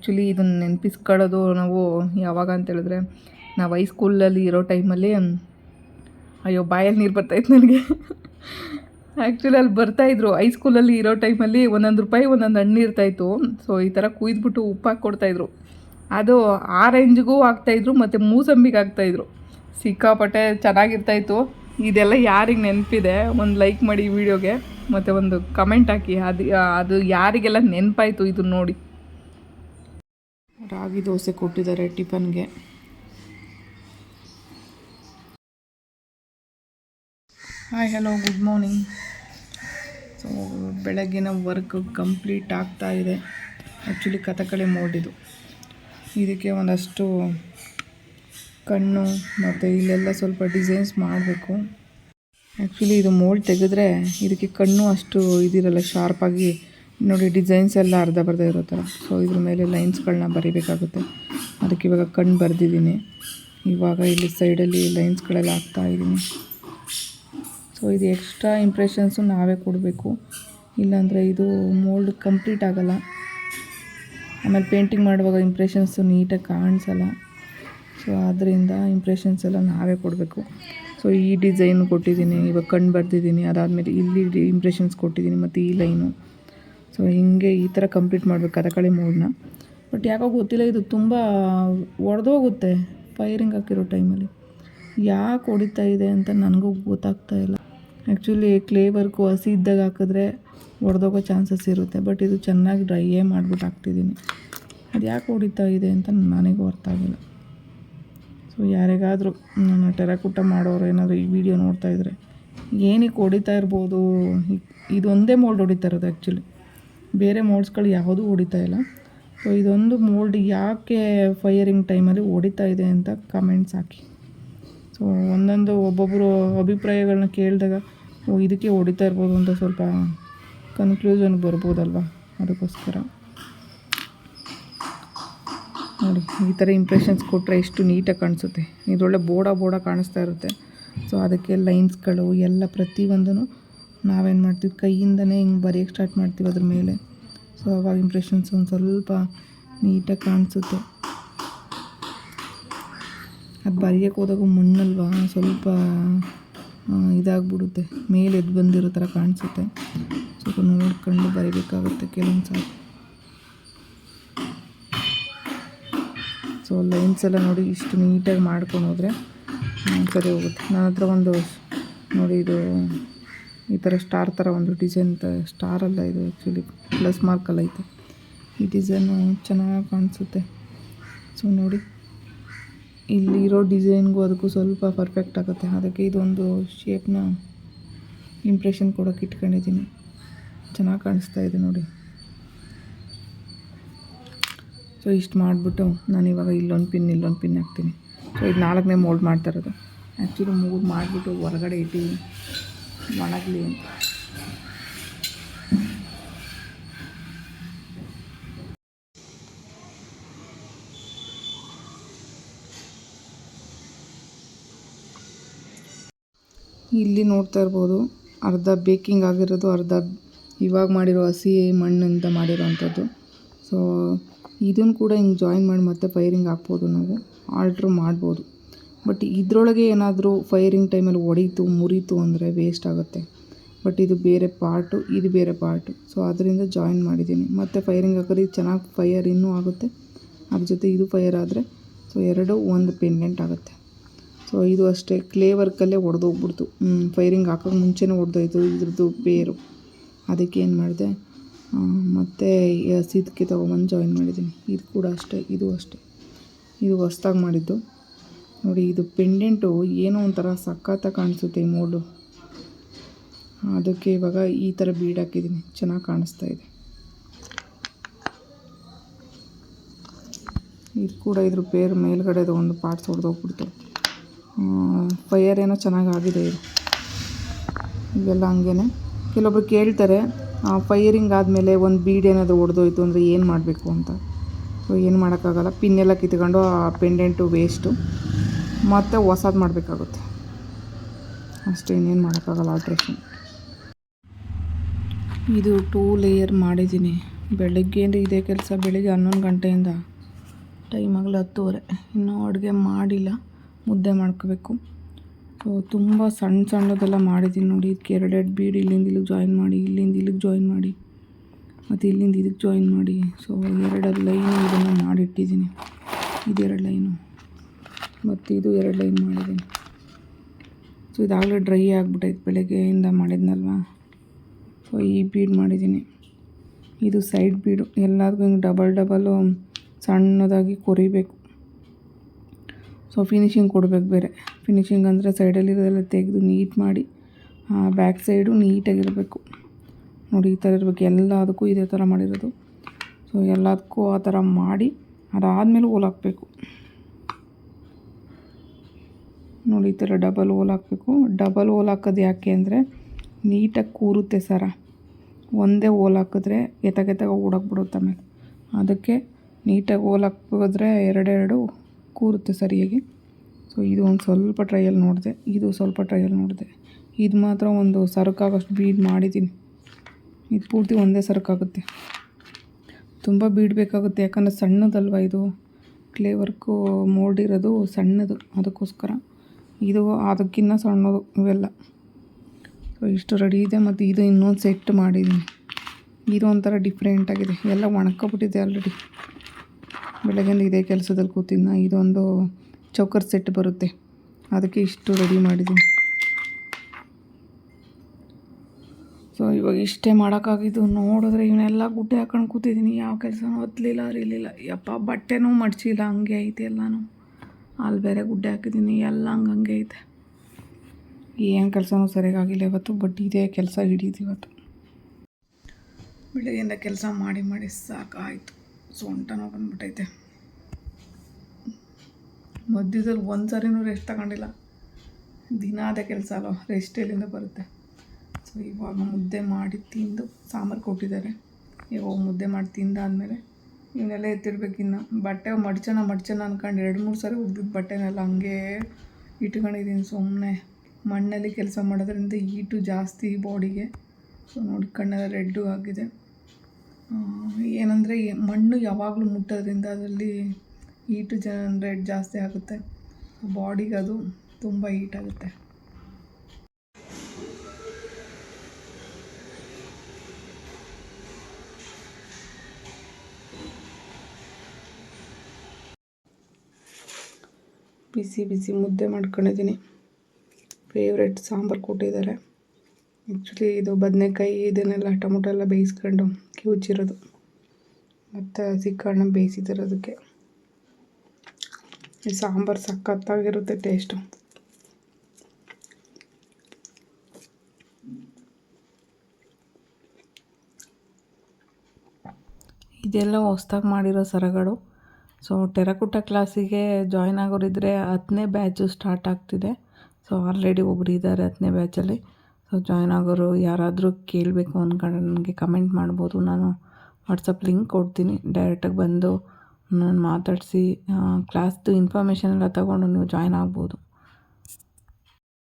Actually ಇದನ್ನು ನೆನಪಿಸ್ಕೊಳ್ಳೋದು ನಾವು ಯಾವಾಗ ಅಂತ ಹೇಳಿದ್ರೆ ನಾವು ಹೈಸ್ಕೂಲಲ್ಲಿ ಇರೋ ಟೈಮಲ್ಲಿ ಅಯ್ಯೋ, ಬಾಯಲ್ಲಿ ನೀರು ಬರ್ತಾಯಿತ್ತು ನನಗೆ. ಆ್ಯಕ್ಚುಲಿ ಅಲ್ಲಿ ಬರ್ತಾಯಿದ್ರು ಹೈಸ್ಕೂಲಲ್ಲಿ ಇರೋ ಟೈಮಲ್ಲಿ ಒಂದೊಂದು ರೂಪಾಯಿ, ಒಂದೊಂದು ಹಣ್ಣು ಇರ್ತಾಯಿತ್ತು ಸೊ ಈ ಥರ ಕುಯ್ದುಬಿಟ್ಟು ಉಪ್ಪು ಹಾಕಿ ಕೊಡ್ತಾಯಿದ್ರು ಅದು ಆರೆಂಜ್ಗೂ ಹಾಕ್ತಾಯಿದ್ರು ಮತ್ತು ಮೂಸಂಬಿಗೆ ಹಾಕ್ತಾಯಿದ್ರು ಸಿಕ್ಕಾಪಟ್ಟೆ ಚೆನ್ನಾಗಿರ್ತಾಯಿತ್ತು ಇದೆಲ್ಲ ಯಾರಿಗೆ ನೆನಪಿದೆ, ಒಂದು ಲೈಕ್ ಮಾಡಿ ವಿಡಿಯೋಗೆ ಮತ್ತು ಒಂದು ಕಮೆಂಟ್ ಹಾಕಿ. ಅದು ಅದು ಯಾರಿಗೆಲ್ಲ ನೆನಪಾಯಿತು ಇದನ್ನು ನೋಡಿ. ರಾಗಿ ದೋಸೆ ಕೊಟ್ಟಿದ್ದಾರೆ ಟಿಫನ್ಗೆ. Hi hello good morning so ಬೆಳಗ್ಗಿನ ವರ್ಕ್ ಕಂಪ್ಲೀಟ್ ಆಗ್ತಾ ಇದೆ. ಆ್ಯಕ್ಚುಲಿ ಕಥಕಳಿ ಮೋಡಿದು ಇದಕ್ಕೆ ಒಂದಷ್ಟು ಕಣ್ಣು ಮತ್ತು ಇಲ್ಲೆಲ್ಲ ಸ್ವಲ್ಪ ಡಿಸೈನ್ಸ್ ಮಾಡಬೇಕು. ಆ್ಯಕ್ಚುಲಿ ಇದು ಮೋಲ್ಡ್ ತೆಗೆದ್ರೆ ಇದಕ್ಕೆ ಕಣ್ಣು ಅಷ್ಟು ಇದಿರಲ್ಲ ಶಾರ್ಪಾಗಿ ನೋಡಿ ಡಿಸೈನ್ಸ್ ಎಲ್ಲ ಅರ್ಧ ಬರ್ದ ಇರೋ ಥರ. ಸೊ ಇದ್ರ ಮೇಲೆ ಲೈನ್ಸ್ಗಳನ್ನ ಬರಿಬೇಕಾಗುತ್ತೆ. ಅದಕ್ಕೆ ಇವಾಗ ಕಣ್ಣು ಬರೆದಿದ್ದೀನಿ. ಇವಾಗ ಇಲ್ಲಿ ಸೈಡಲ್ಲಿ ಲೈನ್ಸ್ಗಳೆಲ್ಲ ಹಾಕ್ತಾ ಇದ್ದೀನಿ. ಸೊ ಇದು ಎಕ್ಸ್ಟ್ರಾ ಇಂಪ್ರೆಷನ್ಸು ನಾವೇ ಕೊಡಬೇಕು. ಇಲ್ಲಾಂದರೆ ಇದು ಮೋಲ್ಡ್ ಕಂಪ್ಲೀಟ್ ಆಗೋಲ್ಲ. ಆಮೇಲೆ ಪೇಂಟಿಂಗ್ ಮಾಡುವಾಗ ಇಂಪ್ರೆಷನ್ಸು ನೀಟಾಗಿ ಕಾಣಿಸಲ್ಲ. ಸೊ ಆದ್ದರಿಂದ ಇಂಪ್ರೆಷನ್ಸ್ ಎಲ್ಲ ನಾವೇ ಕೊಡಬೇಕು. ಸೊ ಈ ಡಿಸೈನ್ ಕೊಟ್ಟಿದ್ದೀನಿ. ಇವಾಗ ಕಣ್ಣು ಬರೆದಿದ್ದೀನಿ. ಅದಾದಮೇಲೆ ಇಲ್ಲಿ ಇಂಪ್ರೆಷನ್ಸ್ ಕೊಟ್ಟಿದ್ದೀನಿ. ಮತ್ತು ಈ ಲೈನು ಸೊ ಹಿಂಗೆ ಈ ಥರ ಕಂಪ್ಲೀಟ್ ಮಾಡಬೇಕು ಕಥಕಳಿ ಮೂಡ್ನ ಬಟ್ ಯಾಕೋ ಗೊತ್ತಿಲ್ಲ, ಇದು ತುಂಬ ಒಡೆದೋಗುತ್ತೆ ಫೈರಿಂಗ್ ಹಾಕಿರೋ ಟೈಮಲ್ಲಿ ಯಾಕೆ ಹೊಡಿತಾ ಇದೆ ಅಂತ ನನಗೂ ಗೊತ್ತಾಗ್ತಾ ಇಲ್ಲ. ಆ್ಯಕ್ಚುಲಿ ಕ್ಲೇ ವರ್ಕು ಹಸಿ ಇದ್ದಾಗ ಹಾಕಿದ್ರೆ ಒಡೆದೋಗೋ ಚಾನ್ಸಸ್ ಇರುತ್ತೆ. ಬಟ್ ಇದು ಚೆನ್ನಾಗಿ ಡ್ರೈಯೇ ಮಾಡಿಬಿಟ್ಟು ಹಾಕ್ತಿದ್ದೀನಿ. ಅದು ಯಾಕೆ ಹೊಡಿತಾ ಇದೆ ಅಂತ ನನಗೂ ಅರ್ಥ ಆಗಿಲ್ಲ. ಸೊ ಯಾರಿಗಾದರೂ ನನ್ನ ಟೆರಕುಟ ಮಾಡೋರು ಏನಾದರೂ ಈ ವಿಡಿಯೋ ನೋಡ್ತಾ ಇದ್ದರೆ ಏನಕ್ಕೆ ಹೊಡಿತಾ ಇರ್ಬೋದು? ಇದೊಂದೇ ಮೋಲ್ಡ್ ಹೊಡಿತಾ ಇರೋದು ಆ್ಯಕ್ಚುಲಿ ಬೇರೆ ಮೋಡ್ಸ್ಗಳು ಯಾವುದೂ ಹೊಡಿತಾ ಇಲ್ಲ. ಸೊ ಇದೊಂದು ಮೋಲ್ಡ್ ಯಾಕೆ ಫೈಯರಿಂಗ್ ಟೈಮಲ್ಲಿ ಹೊಡಿತಾ ಇದೆ ಅಂತ ಕಮೆಂಟ್ಸ್ ಹಾಕಿ. ಸೊ ಒಂದೊಂದು ಒಬ್ಬೊಬ್ಬರು ಅಭಿಪ್ರಾಯಗಳನ್ನ ಕೇಳಿದಾಗ, ಓ, ಇದಕ್ಕೆ ಹೊಡಿತಾ ಇರ್ಬೋದು ಅಂತ ಸ್ವಲ್ಪ ಕನ್ಕ್ಲೂಷನ್ಗೆ ಬರ್ಬೋದಲ್ವ? ಅದಕ್ಕೋಸ್ಕರ. ನೋಡಿ, ಈ ಥರ ಇಂಪ್ರೆಷನ್ಸ್ ಕೊಟ್ಟರೆ ಎಷ್ಟು ನೀಟಾಗಿ ಕಾಣಿಸುತ್ತೆ. ಇದೊಳ್ಳೆ ಬೋಡ ಬೋಡ ಕಾಣಿಸ್ತಾ ಇರುತ್ತೆ. ಸೊ ಅದಕ್ಕೆ ಲೈನ್ಸ್ಗಳು ಎಲ್ಲ ಪ್ರತಿಯೊಂದೂ ನಾವೇನು ಮಾಡ್ತೀವಿ? ಕೈಯಿಂದನೇ ಹಿಂಗೆ ಬರೆಯೋಕ್ಕೆ ಸ್ಟಾರ್ಟ್ ಮಾಡ್ತೀವಿ ಅದ್ರ ಮೇಲೆ. ಸೊ ಅವಾಗ ಇಂಪ್ರೆಷನ್ಸ್ ಒಂದು ಸ್ವಲ್ಪ ನೀಟಾಗಿ ಕಾಣಿಸುತ್ತೆ. ಅದು ಬರೆಯೋಕ್ಕೆ ಹೋದಾಗ ಮಣ್ಣಲ್ವಾ ಸ್ವಲ್ಪ ಇದಾಗ್ಬಿಡುತ್ತೆ. ಮೇಲೆ ಎದ್ದು ಬಂದಿರೋ ಥರ ಕಾಣಿಸುತ್ತೆ. ಸ್ವಲ್ಪ ನೋಡ್ಕೊಂಡು ಬರೀಬೇಕಾಗುತ್ತೆ ಕೆಲವೊಂದು ಸಾರಿ. ಸೊ ಲೈನ್ಸ್ ಎಲ್ಲ ನೋಡಿ ಇಷ್ಟು ನೀಟಾಗಿ ಮಾಡ್ಕೊಂಡು ಹೋದರೆ ಸರಿ ಹೋಗುತ್ತೆ. ನನ್ನ ಹತ್ರ ಒಂದು, ನೋಡಿ ಇದು ಈ ಥರ ಸ್ಟಾರ್ ಥರ ಒಂದು ಡಿಸೈನ್ ಸ್ಟಾರ್ ಅಲ್ಲ ಇದು ಆ್ಯಕ್ಚುಲಿ ಪ್ಲಸ್ ಮಾರ್ಕಲ್ಲ ಐತೆ ಈ ಡಿಸೈನು ಚೆನ್ನಾಗಿ ಕಾಣಿಸುತ್ತೆ. ಸೊ ನೋಡಿ, ಇಲ್ಲಿರೋ ಡಿಸೈನ್ಗೂ ಅದಕ್ಕೂ ಸ್ವಲ್ಪ ಪರ್ಫೆಕ್ಟ್ ಆಗುತ್ತೆ. ಅದಕ್ಕೆ ಇದೊಂದು ಶೇಪ್ನ ಇಂಪ್ರೆಷನ್ ಕೊಡೋಕೆ ಇಟ್ಕೊಂಡಿದ್ದೀನಿ. ಚೆನ್ನಾಗಿ ಕಾಣಿಸ್ತಾ ಇದೆ ನೋಡಿ. ಸೊ ಇಷ್ಟು ಮಾಡಿಬಿಟ್ಟು ನಾನು ಇವಾಗ ಇಲ್ಲೊಂದು ಪಿನ್ ಇಲ್ಲೊಂದು ಪಿನ್ ಹಾಕ್ತೀನಿ. ಸೊ ಇದು ನಾಲ್ಕನೇ ಮೋಲ್ಡ್ ಮಾಡ್ತಾ ಇರೋದು. ಆ್ಯಕ್ಚುಲಿ ಮೂರು ಮಾಡಿಬಿಟ್ಟು ಹೊರಗಡೆ ಇಟ್ಟು ಒಣಗಲಿ ಅಂತ. ಇಲ್ಲಿ ನೋಡ್ತಾ ಇರ್ಬೋದು, ಅರ್ಧ ಬೇಕಿಂಗ್ ಆಗಿರೋದು ಅರ್ಧ ಇವಾಗ ಮಾಡಿರೋ ಹಸಿ ಮಣ್ಣಿಂದ ಮಾಡಿರೋವಂಥದ್ದು ಸೊ ಇದನ್ನು ಕೂಡ ಹಿಂಗೆ ಜಾಯಿನ್ ಮಾಡಿ ಮತ್ತೆ ಫೈರಿಂಗ್ ಹಾಕ್ಬೋದು ನಾವು ಆಲ್ಟ್ರ್ ಮಾಡ್ಬೋದು. ಬಟ್ ಇದರೊಳಗೆ ಏನಾದರೂ ಫೈರಿಂಗ್ ಟೈಮಲ್ಲಿ ಒಡೀತು, ಮುರೀತು ಅಂದರೆ ವೇಸ್ಟ್ ಆಗುತ್ತೆ. ಬಟ್ ಇದು ಬೇರೆ ಪಾರ್ಟು ಇದು ಬೇರೆ ಪಾರ್ಟು ಸೊ ಅದರಿಂದ ಜಾಯಿನ್ ಮಾಡಿದ್ದೀನಿ. ಮತ್ತು ಫೈರಿಂಗ್ ಹಾಕಿದ್ರೆ ಇದು ಚೆನ್ನಾಗಿ ಫೈಯರ್ ಇನ್ನೂ ಆಗುತ್ತೆ. ಅದ್ರ ಜೊತೆ ಇದು ಫೈಯರ್ ಆದರೆ ಸೊ ಎರಡು ಒಂದು ಪೆಂಡೆಂಟ್ ಆಗುತ್ತೆ. ಸೊ ಇದು ಅಷ್ಟೇ. ಕ್ಲೇ ವರ್ಕಲ್ಲೇ ಒಡೆದೋಗ್ಬಿಡ್ತು. ಫೈರಿಂಗ್ ಹಾಕೋಕೆ ಮುಂಚೆನೇ ಒಡೆದೋಯ್ತು. ಇದ್ರದ್ದು ಬೇರು. ಅದಕ್ಕೆ ಏನು ಮಾಡಿದೆ? ಮತ್ತು ಇದಕ್ಕೆ ತೊಗೊಬಂದು ಜಾಯಿನ್ ಮಾಡಿದ್ದೀನಿ. ಇದು ಕೂಡ ಅಷ್ಟೇ. ಇದು ಅಷ್ಟೇ. ಇದು ಹೊಸ್ದಾಗಿ ಮಾಡಿದ್ದು. ನೋಡಿ, ಇದು ಪೆಂಡೆಂಟು ಏನೋ ಒಂಥರ ಸಖತ್ತಾಗಿ ಕಾಣಿಸುತ್ತೆ ಈ ಮೋಲ್ಡು ಅದಕ್ಕೆ ಇವಾಗ ಈ ಥರ ಬೀಡ್ ಹಾಕಿದ್ದೀನಿ. ಚೆನ್ನಾಗಿ ಕಾಣಿಸ್ತಾ ಇದೆ. ಇದು ಕೂಡ ಇದ್ರ ಪೇರ್ ಮೇಲ್ಗಡೆ ಒಂದು ಪಾರ್ಟ್ಸ್ ಹೊಡೆದೋಗ್ಬಿಡ್ತು ಫೈಯರ್ ಏನೋ ಚೆನ್ನಾಗಿ ಆಗಿದೆ ಇದು. ಇವೆಲ್ಲ ಹಂಗೇನೆ. ಕೆಲವೊಬ್ರು ಕೇಳ್ತಾರೆ ಫೈರಿಂಗ್ ಆದಮೇಲೆ ಒಂದು ಬೀಡ್ ಏನಾದರೂ ಒಡೆದೋಯ್ತು ಅಂದರೆ ಏನು ಮಾಡಬೇಕು ಅಂತ. ಸೊ ಏನು ಮಾಡೋಕ್ಕಾಗಲ್ಲ. ಪಿನ್ನೆಲ್ಲ ಕಿತ್ಕೊಂಡು ಆ ಪೆಂಡೆಂಟು ವೇಸ್ಟು ಮತ್ತು ಹೊಸದು ಮಾಡಬೇಕಾಗುತ್ತೆ. ಅಷ್ಟೇ, ಇನ್ನೇನು ಮಾಡೋಕ್ಕಾಗಲ್ಲ ಆಲ್ಟ್ರೇಷನ್ ಇದು ಟೂ ಲೇಯರ್ ಮಾಡಿದ್ದೀನಿ. ಬೆಳಗ್ಗೆಯಿಂದ ಇದೇ ಕೆಲಸ, ಬೆಳಿಗ್ಗೆ ಹನ್ನೊಂದು ಗಂಟೆಯಿಂದ. ಟೈಮ್ ಆಗಲಿ ಹತ್ತುವರೆ. ಇನ್ನೂ ಅಡುಗೆ ಮಾಡಿಲ್ಲ. ಮುದ್ದೆ ಮಾಡ್ಕೋಬೇಕು. ಸೊ ತುಂಬ ಸಣ್ಣ ಸಣ್ಣದೆಲ್ಲ ಮಾಡಿದ್ದೀನಿ ನೋಡಿ. ಇದಕ್ಕೆ ಎರಡೆರಡು ಬೀಡ್ ಇಲ್ಲಿಂದ ಇಲ್ಲಿಗೆ ಜಾಯಿನ್ ಮಾಡಿ, ಇಲ್ಲಿಂದ ಇಲ್ಲಿಗೆ ಜಾಯಿನ್ ಮಾಡಿ, ಮತ್ತು ಇಲ್ಲಿಂದ ಇದಕ್ಕೆ ಜಾಯಿನ್ ಮಾಡಿ. ಸೊ ಎರಡು ಲೈನು ಇದನ್ನು ಮಾಡಿಟ್ಟಿದ್ದೀನಿ. ಇದೆರಡು ಲೈನು ಮತ್ತು ಇದು ಎರಡು ಲೈನ್ ಮಾಡಿದ್ದೀನಿ ಸೊ ಇದಾಗಲೇ ಡ್ರೈ ಆಗಿಬಿಟ್ಟೈತೆ ಬೆಳಗ್ಗೆಯಿಂದ ಮಾಡಿದ್ನಲ್ವಾ? ಸೊ ಈ ಬೀಡ್ ಮಾಡಿದ್ದೀನಿ ಇದು ಸೈಡ್ ಬೀಡು ಎಲ್ಲದಕ್ಕೂ ಹಿಂಗೆ ಡಬಲ್ ಡಬಲು ಸಣ್ಣದಾಗಿ ಕೊರಿಬೇಕು. ಸೊ ಫಿನಿಶಿಂಗ್ ಕೊಡಬೇಕು ಬೇರೆ. ಫಿನಿಶಿಂಗ್ ಅಂದರೆ ಸೈಡಲ್ಲಿರೋದೆಲ್ಲ ತೆಗೆದು ನೀಟ್ ಮಾಡಿ ಬ್ಯಾಕ್ ಸೈಡು ನೀಟಾಗಿರಬೇಕು ನೋಡಿ, ಈ ಥರ ಇರಬೇಕು. ಎಲ್ಲದಕ್ಕೂ ಇದೇ ಥರ ಮಾಡಿರೋದು. ಸೊ ಎಲ್ಲದಕ್ಕೂ ಆ ಥರ ಮಾಡಿ, ಅದಾದಮೇಲೆ ಹೋಲ್ ಹಾಕಬೇಕು ನೋಡಿ ಈ ಥರ ಡಬಲ್ ಹೋಲ್ ಹಾಕಬೇಕು. ಡಬಲ್ ಹೋಲ್ ಹಾಕೋದು ಯಾಕೆ ಅಂದರೆ ನೀಟಾಗಿ ಕೂರುತ್ತೆ ಸರ. ಒಂದೇ ಹೋಲ್ ಹಾಕಿದ್ರೆ ಎತ್ತಗೆತ್ತಾಗ ಓಡಾಕ್ಬಿಡುತ್ತೆ ಆಮೇಲೆ. ಅದಕ್ಕೆ ನೀಟಾಗಿ ಹೋಲ್ ಹಾಕಿದ್ರೆ ಎರಡೆರಡು ಕೂರುತ್ತೆ ಸರಿಯಾಗಿ ಸೊ ಇದು ಒಂದು ಸ್ವಲ್ಪ ಟ್ರೈಯಲ್ಲಿ ನೋಡಿದೆ. ಇದು ಸ್ವಲ್ಪ ಟ್ರೈಯಲ್ಲಿ ನೋಡಿದೆ. ಇದು ಮಾತ್ರ ಒಂದು ಸರಕಾಗೋಷ್ಟು ಬೀಡ್ ಮಾಡಿದ್ದೀನಿ. ಇದು ಪೂರ್ತಿ ಒಂದೇ ಸರಕಾಗುತ್ತೆ. ತುಂಬ ಬೀಡ್ ಬೇಕಾಗುತ್ತೆ. ಯಾಕಂದರೆ ಸಣ್ಣದಲ್ವ ಇದು? ಕ್ಲೇ ವರ್ಕು ಮೋಲ್ಡ್ ಇರೋದು ಸಣ್ಣದು. ಅದಕ್ಕೋಸ್ಕರ. ಇದು ಅದಕ್ಕಿಂತ ಸಣ್ಣದು ಇವೆಲ್ಲ. ಸೊ ಇಷ್ಟು ರೆಡಿ ಇದೆ ಮತ್ತು ಇದು ಇನ್ನೊಂದು ಸೆಟ್ ಮಾಡಿದ್ದೀನಿ. ಇದು ಒಂಥರ ಡಿಫ್ರೆಂಟಾಗಿದೆ ಎಲ್ಲ ಒಣಕೊಬಿಟ್ಟಿದೆ ಆಲ್ರೆಡಿ ಬೆಳಗ್ಗೆಯಿಂದ ಇದೇ ಕೆಲಸದಲ್ಲಿ ಕೂತಿದ್ನ. ಇದೊಂದು ಚೌಕರ್ ಸೆಟ್ ಬರುತ್ತೆ. ಅದಕ್ಕೆ ಇಷ್ಟು ರೆಡಿ ಮಾಡಿದ್ದೀನಿ. ಸೊ ಇವಾಗ ಇಷ್ಟೇ ಮಾಡೋಕ್ಕಾಗಿದ್ದು. ನೋಡಿದ್ರೆ ಇವನ್ನೆಲ್ಲ ಗುಡ್ಡೆ ಹಾಕೊಂಡು ಕೂತಿದ್ದೀನಿ. ಯಾವ ಕೆಲಸನೂ ಒತ್ತಲಿಲ್ಲ ಅರಿಲಿಲ್ಲ. ಯಪ್ಪ, ಬಟ್ಟೆನೂ ಮಡ್ಚಿಲ್ಲ. ಹಂಗೆ ಐತೆ ಎಲ್ಲನೂ. ಅಲ್ಲಿ ಬೇರೆ ಗುಡ್ಡೆ ಹಾಕಿದ್ದೀನಿ, ಎಲ್ಲ ಹಂಗಂಗೆ ಹಂಗೆ ಐತೆ. ಏನು ಕೆಲಸನೂ ಸರಿಯಾಗಿಲ್ಲ ಇವತ್ತು ಬಟ್ ಇದೇ ಕೆಲಸ ಹಿಡಿದು ಇವತ್ತು. ಬೆಳಗ್ಗೆಯಿಂದ ಕೆಲಸ ಮಾಡಿ ಮಾಡಿ ಸಾಕಾಯಿತು. ಸೊಂಟನೂ ಬಂದ್ಬಿಟ್ಟೈತೆ ಮಧ್ಯದಲ್ಲಿ ಒಂದು ಸಾರಿನೂ ರೆಸ್ಟ್ ತಗೊಂಡಿಲ್ಲ. ದಿನ ಅದೇ ಕೆಲಸ ಅಲ್ವ ರೆಸ್ಟ್ ಎಲ್ಲಿಂದ ಬರುತ್ತೆ? ಸೊ ಇವಾಗ ಮುದ್ದೆ ಮಾಡಿ ತಿಂದು ಸಾಂಬಾರು ಕೊಟ್ಟಿದ್ದಾರೆ. ಇವಾಗ ಮುದ್ದೆ ಮಾಡಿ ತಿಂದಾದ್ಮೇಲೆ ಇವನ್ನೆಲ್ಲ ಎತ್ತಿಡ್ಬೇಕು ಇನ್ನು. ಬಟ್ಟೆ ಮಡ್ಚೋಣ ಮಡ್ಚೋಣ ಅಂದ್ಕೊಂಡು ಎರಡು ಮೂರು ಸರಿ ಉಗ್ದಿದ್ದು ಬಟ್ಟೆನೆಲ್ಲ ಹಂಗೆ ಇಟ್ಕೊಂಡಿದ್ದೀನಿ ಸುಮ್ಮನೆ ಮಣ್ಣಲ್ಲಿ ಕೆಲಸ ಮಾಡೋದ್ರಿಂದ ಈಟು ಜಾಸ್ತಿ ಬಾಡಿಗೆ. ಸೊ ನೋಡಿ ಕಣ್ಣೆಲ್ಲ ರೆಡ್ಡು ಆಗಿದೆ. ಏನಂದರೆ ಮಣ್ಣು ಯಾವಾಗಲೂ ಮುಟ್ಟೋದ್ರಿಂದ ಅದರಲ್ಲಿ ಹೀಟು ರೆಡ್ ಜಾಸ್ತಿ ಆಗುತ್ತೆ. ಬಾಡಿಗೆ ಅದು ತುಂಬ ಹೀಟ್ ಬಿಸಿ ಬಿಸಿ ಮುದ್ದೆ ಮಾಡ್ಕೊಂಡಿದ್ದೀನಿ. ಫೇವ್ರೆಟ್ ಸಾಂಬಾರು ಕೊಟ್ಟಿದ್ದಾರೆ ಆ್ಯಕ್ಚುಲಿ ಇದು ಬದನೆಕಾಯಿ, ಇದನ್ನೆಲ್ಲ ಟೊಮೊಟೊ ಎಲ್ಲ ಬೇಯಿಸ್ಕೊಂಡು ಕಿವುಚಿರೋದು ಮತ್ತು ಸಿಕ್ಕಣ್ಣ ಬೇಯಿಸಿದಿರೋದಕ್ಕೆ. ಈ ಸಾಂಬಾರು ಸಖತ್ತಾಗಿರುತ್ತೆ ಟೇಸ್ಟು ಇದೆಲ್ಲ ಹೊಸ್ದಾಗಿ ಮಾಡಿರೋ ಸರಗಳು. ಸೊ ಟೆರಕುಟ ಕ್ಲಾಸಿಗೆ ಜಾಯ್ನ್ ಆಗೋರಿದ್ದರೆ ಹತ್ತನೇ ಬ್ಯಾಚು ಸ್ಟಾರ್ಟ್ ಆಗ್ತಿದೆ. ಸೊ ಆಲ್ರೆಡಿ ಒಬ್ಬರು ಇದ್ದಾರೆ ಹತ್ತನೇ ಬ್ಯಾಚಲ್ಲಿ ಸೊ ಜಾಯ್ನ್ ಆಗೋರು ಯಾರಾದರೂ ಕೇಳಬೇಕು ಅಂದ್ಕೊಂಡು ನನಗೆ ಕಮೆಂಟ್ ಮಾಡ್ಬೋದು. ನಾನು ವಾಟ್ಸಪ್ ಲಿಂಕ್ ಕೊಡ್ತೀನಿ. ಡೈರೆಕ್ಟಾಗಿ ಬಂದು ನಾನು ಮಾತಾಡಿಸಿ ಕ್ಲಾಸ್ದು ಇನ್ಫಾರ್ಮೇಷನ್ ಎಲ್ಲ ತಗೊಂಡು ನೀವು ಜಾಯ್ನ್ ಆಗ್ಬೋದು.